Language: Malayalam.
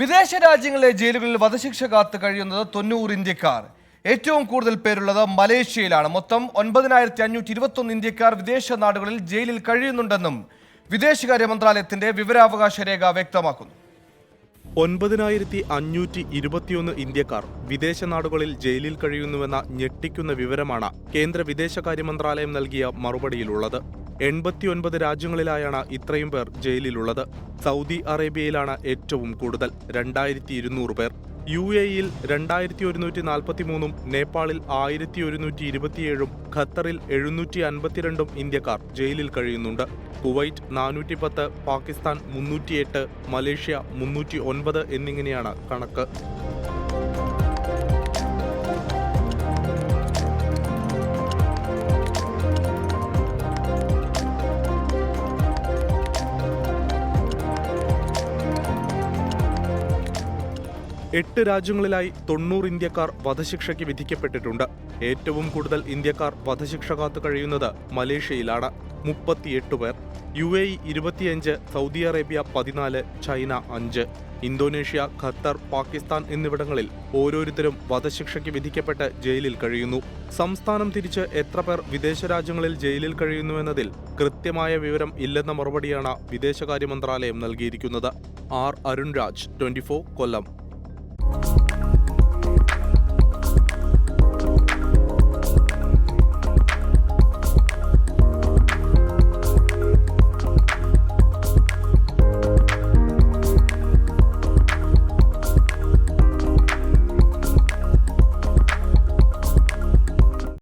വിദേശ രാജ്യങ്ങളിലെ ജയിലുകളിൽ വധശിക്ഷ കാത്ത് കഴിയുന്നത് തൊണ്ണൂറ് ഇന്ത്യക്കാർ. ഏറ്റവും കൂടുതൽ പേരുള്ളത് മലേഷ്യയിലാണ്. മൊത്തം ഒൻപതിനായിരത്തി അഞ്ഞൂറ്റി ഇരുപത്തൊന്ന് ഇന്ത്യക്കാർ വിദേശ നാടുകളിൽ ജയിലിൽ കഴിയുന്നുണ്ടെന്നും വിദേശകാര്യ മന്ത്രാലയത്തിന്റെ വിവരാവകാശ രേഖ വ്യക്തമാക്കുന്നു. ഒൻപതിനായിരത്തി അഞ്ഞൂറ്റി ഇരുപത്തിയൊന്ന് ഇന്ത്യക്കാർ വിദേശ നാടുകളിൽ ജയിലിൽ കഴിയുന്നുവെന്ന ഞെട്ടിക്കുന്ന വിവരമാണ് കേന്ദ്ര വിദേശകാര്യ മന്ത്രാലയം നൽകിയ മറുപടിയിലുള്ളത്. എൺപത്തിയൊൻപത് രാജ്യങ്ങളിലായാണ് ഇത്രയും പേർ ജയിലിലുള്ളത്. സൗദി അറേബ്യയിലാണ് ഏറ്റവും കൂടുതൽ രണ്ടായിരത്തി ഇരുന്നൂറ് പേർ. യു എയിൽ രണ്ടായിരത്തി ഒരുന്നൂറ്റി നാൽപ്പത്തി മൂന്നും നേപ്പാളിൽ ആയിരത്തി ഒരുന്നൂറ്റി ഇരുപത്തിയേഴും ഖത്തറിൽ എഴുന്നൂറ്റി അൻപത്തിരണ്ടും ഇന്ത്യക്കാർ ജയിലിൽ കഴിയുന്നുണ്ട്. കുവൈറ്റ് നാനൂറ്റി പത്ത് പാകിസ്ഥാൻ മുന്നൂറ്റിയെട്ട് മലേഷ്യ മുന്നൂറ്റി ഒൻപത് എന്നിങ്ങനെയാണ് കണക്ക്. എട്ട് രാജ്യങ്ങളിലായി തൊണ്ണൂറ് ഇന്ത്യക്കാർ വധശിക്ഷയ്ക്ക് വിധിക്കപ്പെട്ടിട്ടുണ്ട്. ഏറ്റവും കൂടുതൽ ഇന്ത്യക്കാർ വധശിക്ഷ കാത്തു കഴിയുന്നത് മലേഷ്യയിലാണ്. മുപ്പത്തിയെട്ട് പേർ. യു എ ഇ ഇരുപത്തിയഞ്ച് സൗദി അറേബ്യ പതിനാല് ചൈന അഞ്ച്. ഇന്തോനേഷ്യ ഖത്തർ പാകിസ്ഥാൻ എന്നിവിടങ്ങളിൽ ഓരോരുത്തരും വധശിക്ഷയ്ക്ക് വിധിക്കപ്പെട്ട് ജയിലിൽ കഴിയുന്നു. സംസ്ഥാനം തിരിച്ച് എത്ര പേർ വിദേശ രാജ്യങ്ങളിൽ ജയിലിൽ കഴിയുന്നുവെന്നതിൽ കൃത്യമായ വിവരം ഇല്ലെന്ന മറുപടിയാണ് വിദേശകാര്യ മന്ത്രാലയം നൽകിയിരിക്കുന്നത്. R Arunraj twenty Kollam.